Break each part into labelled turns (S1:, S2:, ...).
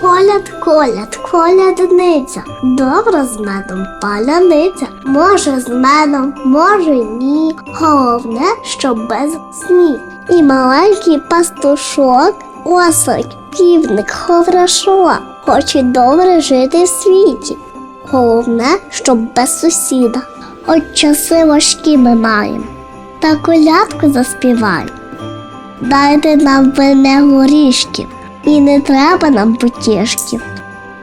S1: Коляд, коляд, колядниця, добра з медом паляниця. Може з медом, може ні. Головне, що без сніг. І маленький пастушок осить, півник ховрашок. Хоче добре жити в світі. Головне, щоб без сусіда. От часи важкі ми маємо. Та колядку заспіваємо. Дайте нам вине горішків, і не треба нам потішків.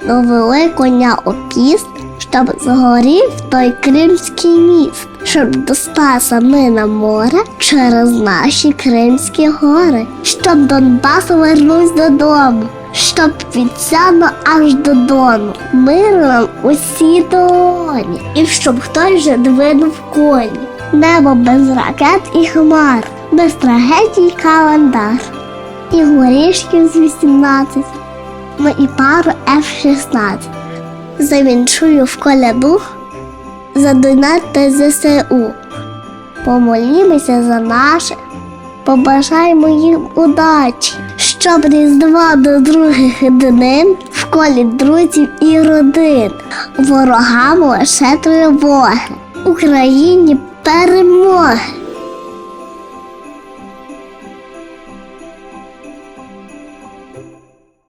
S1: Довели коня у піст, щоб згорів той кримський міст, щоб до Спаса ми на море через наші Кримські гори, щоб Донбас вернусь додому, щоб від сяну аж до дону, мир нам усі долоні, і щоб хтось вже двинув коні. Небо без ракет і хмар, без трагедій календар, і горішків з 18, ну і пару F-16. Завінчую в коляду за донати ЗСУ. Помолімося за наше, побажаємо їм удачі, щоб різдва до других днин в колі друзів і родин, ворогам лише тривоги, Україні перемоги.